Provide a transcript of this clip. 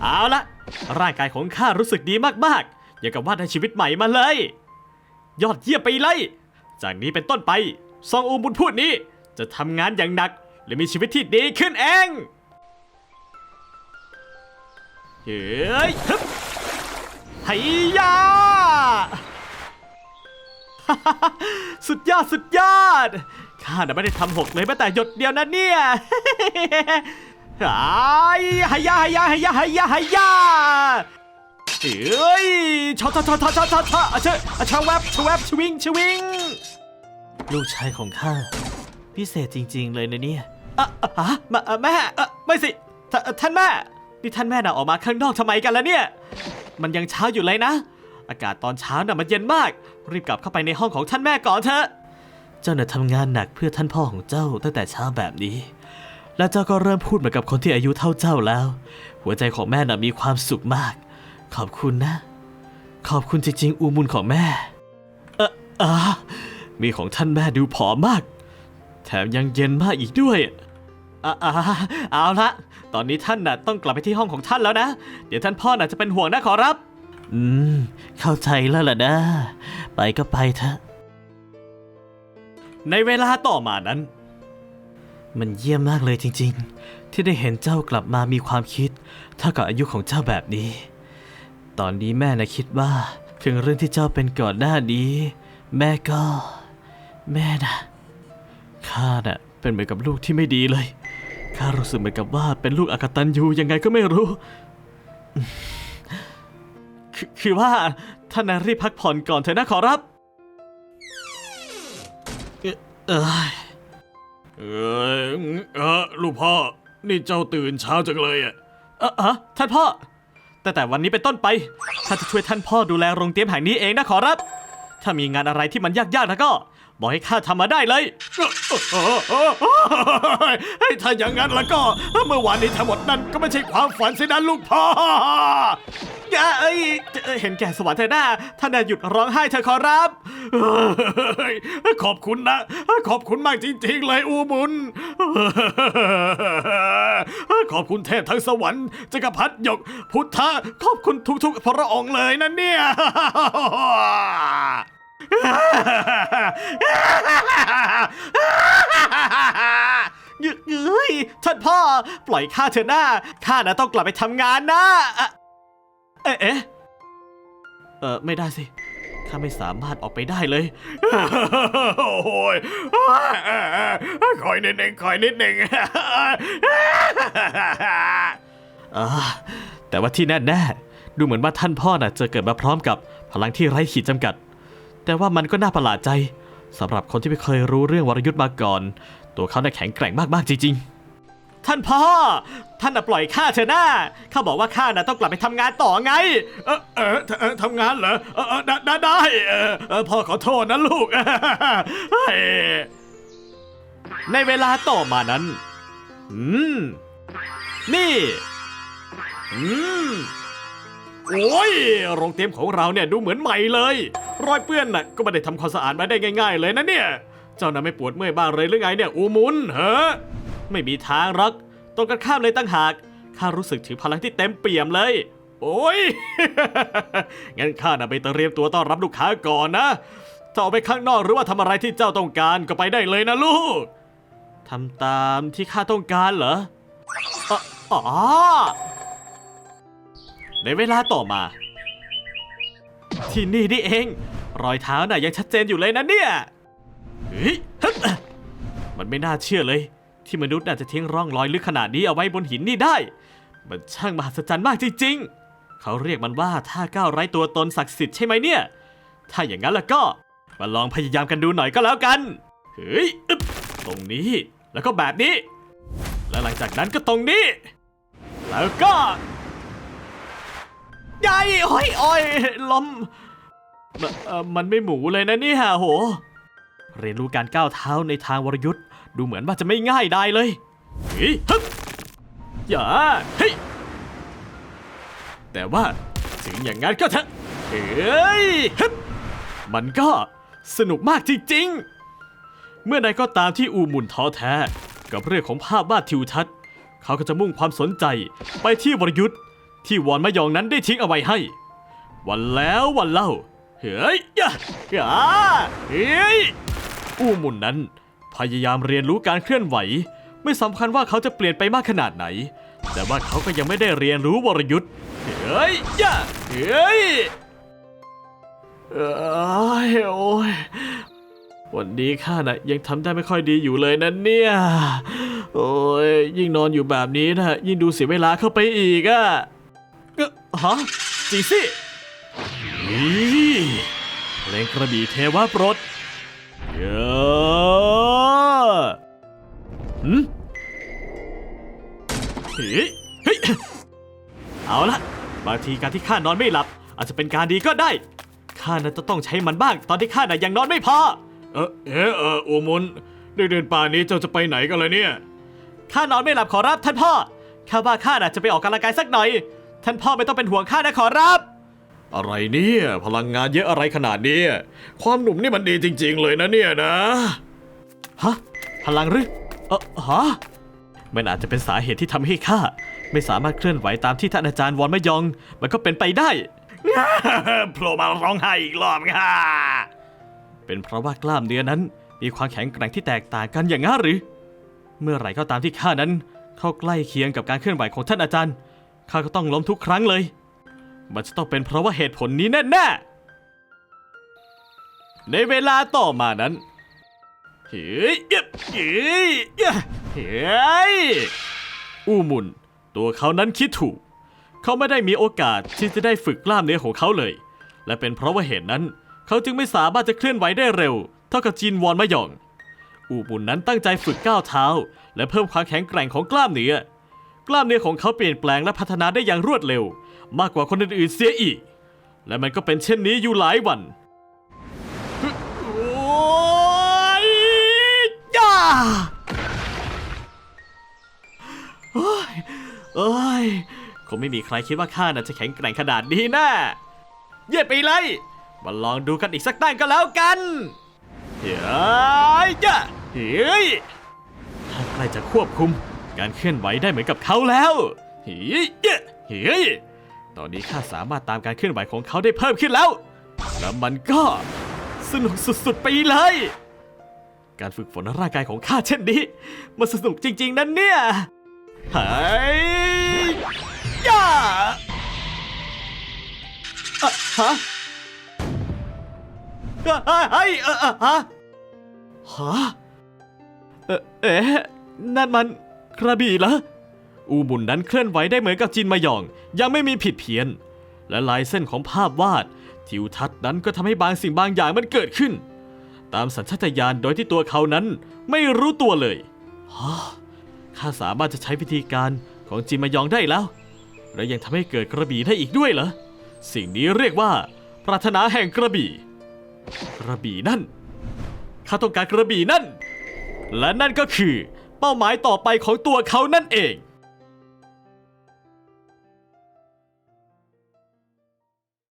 เอาละร่างกายของข้ารู้สึกดีมากๆ อย่างกับว่าได้ชีวิตใหม่มาเลย ยอดเยี่ยมไปเลย จากนี้เป็นต้นไป ซองอูบุญพูดนี้ จะทำงานอย่างหนัก และมีชีวิตที่ดีขึ้นเองเฮ้ยฮึบไฮยาสุดยอดสุดยอด ข้าน่ะไม่ได้ทำหกเลยแม้แต่หยดเดียวนะเนี่ยไอ้ฮายาฮายาฮายาฮายาฮายาเฮ้ยชอชอชอชอชอชอชออะเชอะชอแวบชอแวบชวิงชวิง ลูกชายของข้าพิเศษจริง ๆ เลยนะเนี่ยอะอะมาแม่ไม่สิทท่านแม่นี่ท่านแม่น่ะออกมาข้างนอกทำไมกันล่ะเนี่ย มันยังเช้าอยู่เลยนะ อากาศตอนเช้าน่ะมันเย็นมาก รีบกลับเข้าไปในห้องของท่านแม่ก่อนเถอะ เจ้าน่ะทำงานหนักเพื่อท่านพ่อของเจ้าตั้งแต่เช้าแบบนี้ แล้วเจ้าก็เริ่มพูดเหมือนกับคนที่อายุเท่าเจ้าแล้ว หัวใจของแม่น่ะมีความสุขมาก ขอบคุณนะ ขอบคุณจริงๆ อูมุนของแม่เอออ่ามีของท่านแม่ดูผอมมาก แถมยังเย็นมากอีกด้วยอ่าอ่าเอาละตอนนี้ท่านน่ะต้องกลับไปที่ห้องของท่านแล้วนะ เดี๋ยวท่านพ่อน่ะจะเป็นห่วงนะขอรับ อืม เข้าใจแล้วล่ะนะ ไปก็ไปเถอะ ในเวลาต่อมานั้น มันเยี่ยมมากเลยจริง ๆ ที่ได้เห็นเจ้ากลับมามีความคิด เท่ากับอายุของเจ้าแบบนี้ ตอนนี้แม่นะคิดว่า ถึงเรื่องที่เจ้าเป็นก่อนหน้านี้ แม่ก็ แม่นะข้าน่ะเป็นเหมือนกับลูกที่ไม่ดีเลยข้ารู้สึกเหมือนกับว่าเป็นลูกอากตันยูยังไงก็ไม่รู้ คือคือว่าท่านนะรีบพักผ่อนก่อนเถอะนะขอรับ เอ่อเอยเออเออลูกพ่อ นี่เจ้าตื่นเช้าจังเลยอะเอ่อฮะท่านพ่อ แต่แต่วันนี้เป็นต้นไปข้าจะช่วยท่านพ่อดูแลโรงเตรียมแห่งนี้เองนะขอรับ ถ้ามีงานอะไรที่มันยากๆแล้วก็ บอกให้ข้าทำมาได้เลยเฮ้ยถ้าอย่างนั้นแล้วก็ เมื่อวานนี้ทั้งหมดนั้นก็ไม่ใช่ความฝันสินะลูกพ่อเอ้ยเห็นแก่สวรรค์เธอหน้าท่านน่ะหยุดร้องไห้เธอขอรับ ขอบคุณนะ ขอบคุณมากจริง ๆ เลยอูบุญขอบคุณเทพทั้งสวรรค์จักรพรรดิหยก พุทธะขอบคุณทุกๆ พระองค์เลยนะเนี่ย เยเอ้ยท่านพ่อ ปล่อยข้าเถอะหน้าข้าน่ะต้องกลับไปทำงานนะอะเอ๊ะเอ๊ะเออไม่ได้สิข้าไม่สามารถออกไปได้เลย โอ้ยคอยนิดหนึ่งคอยนิดหนึ่งอ่าแต่ว่าที่แน่ๆดูเหมือนว่าท่านพ่อน่ะจะเกิดมาพร้อมกับพลังที่ไร้ขีดจำกัด แต่ว่ามันก็น่าประหลาดใจสำหรับคนที่ไม่เคยรู้เรื่องวรยุทธ์มาก่อน ตัวเขาน่ะแข็งแกร่งมากๆจริงๆ ท่านพ่อ ท่านน่ะปล่อยข้าเถอะหน้าข้าบอกว่าข้าน่ะต้องกลับไปทำงานต่อไง เออเออเออทำงานเหรอเออเออได้ได้ไดเออเออพ่อขอโทษนะลูก ในเวลาต่อมานั้น อืม นี่ อืม โอ้ยโรงเตรียมของเราเนี่ยดูเหมือนใหม่เลย รอยเปื้อนน่ะก็ไม่ได้ทำความสะอาดมาได้ง่าย ๆ เลยนะเนี่ย เจ้าน่ะไม่ปวดเมื่อยบ้างเลยหรือไงเนี่ยอูมุนเฮ้อไม่มีทางหรอกตรงกันข้ามเลยตั้งหากข้ารู้สึกถึงพลังที่เต็มเปี่ยมเลย โอ้ย งั้นข้าน่ะไปเตรียมตัวต้อนรับลูกค้าก่อนนะถ้าออกไปข้างนอกหรือว่าทำอะไรที่เจ้าต้องการก็ไปได้เลยนะลูกทำตามที่ข้าต้องการเหรออ๋อ ในเวลาต่อมา ที่นี่นี่เอง รอยเท้าน่ะยังชัดเจนอยู่เลยนะเนี่ยเฮ้ยฮึบมันไม่น่าเชื่อเลย ที่มนุษย์น่าจะทิ้งร่องรอยลึกขนาดนี้เอาไว้บนหินนี่ได้ มันช่างมหัศจรรย์มากจริงๆ เขาเรียกมันว่าท่าก้าวไร้ตัวตนศักดิ์สิทธิ์ใช่ไหมเนี่ย ถ้าอย่างนั้นแล้วก็มาลองพยายามกันดูหน่อยก็แล้วกันเฮ้ยอึ๊บตรงนี้แล้วก็แบบนี้ แล้วหลังจากนั้นก็ตรงนี้ แล้วก็ ยายโอ้ยโอ้ยลมเอ่อมันไม่หมูเลยนะเนี่ยโห เรียนรู้การก้าวเท้าในทางวรยุทธ์ดูเหมือนว่าจะไม่ง่ายได้เลยเฮ้ยฮึบอย่าเฮ้ยแต่ว่าถึงอย่างนั้นก็เถอะเฮ้ยฮึบมันก็สนุกมากจริงๆ เมื่อใดก็ตามที่อูหมุนท้อแท้ กับเรื่องของภาพวาดทิวทัศน์ เขาก็จะมุ่งความสนใจไปที่วรยุทธ์ ที่วอนมะยองนั้นได้ทิ้งเอาไว้ให้ วันแล้ววันเล่า เฮ้ยยะยะเฮ้ยอู้มุนนั้น พยายามเรียนรู้การเคลื่อนไหว ไม่สำคัญว่าเขาจะเปลี่ยนไปมากขนาดไหน แต่ว่าเขาก็ยังไม่ได้เรียนรู้วรยุทธ์เฮ้ยยะเฮ้ยเอ้ยโอ้ยวันนี้ข้าน่ะยังทำได้ไม่ค่อยดีอยู่เลยนะเนี่ย โอ้ยยิ่งนอนอยู่แบบนี้นะยิ่งดูเสียเวลาเข้าไปอีกอะเอ้อ ฮะจริงสินี่เพลงกระบี่เทวะโปรดเยอะหืมเฮ้ยเฮ้ยเอาละบางทีการที่ข้านอนไม่หลับ อาจจะเป็นการดีก็ได้ข้าน่ะจะต้องใช้มันบ้าง ตอนที่ข้าน่ะยังนอนไม่พอ เออเอะเออโอมุนเดินๆป่านนี้เจ้าจะไปไหนกันเลยเนี่ยข้านอนไม่หลับขอรับท่านพ่อข้าว่าข้าน่ะจะไปออกกำลังกายสักหน่อย ท่านพ่อไม่ต้องเป็นห่วงข้านะขอรับ อะไรเนี่ยพลังงานเยอะอะไรขนาดนี้ ความหนุ่มนี่มันดีจริง ๆ เลยนะเนี่ยนะ ฮะ พลังหรือเออฮะ มันอาจจะเป็นสาเหตุที่ทำให้ข้าไม่สามารถเคลื่อนไหวตามที่ท่านอาจารย์วอนมะยอง มันก็เป็นไปได้ โผล่มาร้องไห้อีกรอบค่ะ เป็นเพราะว่ากล้ามเนื้อนั้น มีความแข็งแกร่งที่แตกต่างกันอย่างนั้นหรือ เมื่อไหร่ก็ตามที่ข้านั้น เข้าใกล้เคียงกับการเคลื่อนไหวของท่านอาจารย์ ข้าก็ต้องล้มทุกครั้งเลย มันจะต้องเป็นเพราะว่าเหตุผลนี้แน่ๆ ในเวลาต่อมานั้น เฮ้ยเฮ้ยเฮ้ยเฮ้ยอูมุน ตัวเขานั้นคิดถูก เขาไม่ได้มีโอกาสที่จะได้ฝึกกล้ามเนื้อของเขาเลย และเป็นเพราะว่าเหตุนั้น เขาจึงไม่สามารถจะเคลื่อนไหวได้เร็ว เท่ากับจีนวอนมะหยอง อูบุนนั้นตั้งใจฝึกก้าวเท้า และเพิ่มความแข็งแกร่งของกล้ามเนื้อ กล้ามเนื้อของเขาเปลี่ยนแปลงและพัฒนาได้อย่างรวดเร็ว มากกว่าคนอื่นๆเสียอีก และมันก็เป็นเช่นนี้อยู่หลายวันโอ้ยย่าโอ้ยโอ้ยคงไม่มีใครคิดว่าข้าน่ะจะแข็งแกร่งขนาดนี้นะเย่ไปเลยมาลองดูกันอีกสักตั้งก็แล้วกันเฮ้ยจ้ะเฮ้ยใครจะควบคุม การเคลื่อนไหวได้เหมือนกับเขาแล้วเฮ้ยเย้เฮ้ยตอนนี้ข้าสามารถตามการเคลื่อนไหวของเขาได้เพิ่มขึ้นแล้ว แล้วมันก็สนุกสุดๆไปเลย การฝึกฝนร่างกายของข้าเช่นนี้ มันสนุกจริงๆนั่นเนี่ยเฮ้ยย่าอะฮะเอ่อเฮ้เอ่อฮะฮะเออเอ๊ะนั่นมัน กระบี่เหรออูบุนนั้นเคลื่อนไหวได้เหมือนกับจินมายอง ยังไม่มีผิดเพี้ยน และลายเส้นของภาพวาด ทิวทัศน์นั้นก็ทำให้บางสิ่งบางอย่างมันเกิดขึ้น ตามสัญชาตญาณโดยที่ตัวเขานั้นไม่รู้ตัวเลยฮะข้าสามารถจะใช้วิธีการของจินมายองได้แล้ว และยังทำให้เกิดกระบี่ได้อีกด้วยเหรอสิ่งนี้เรียกว่า ปรารถนาแห่งกระบี่ กระบี่นั่นข้าต้องการกระบี่นั่น และนั่นก็คือ เป้าหมายต่อไปของตัวเขานั่นเอง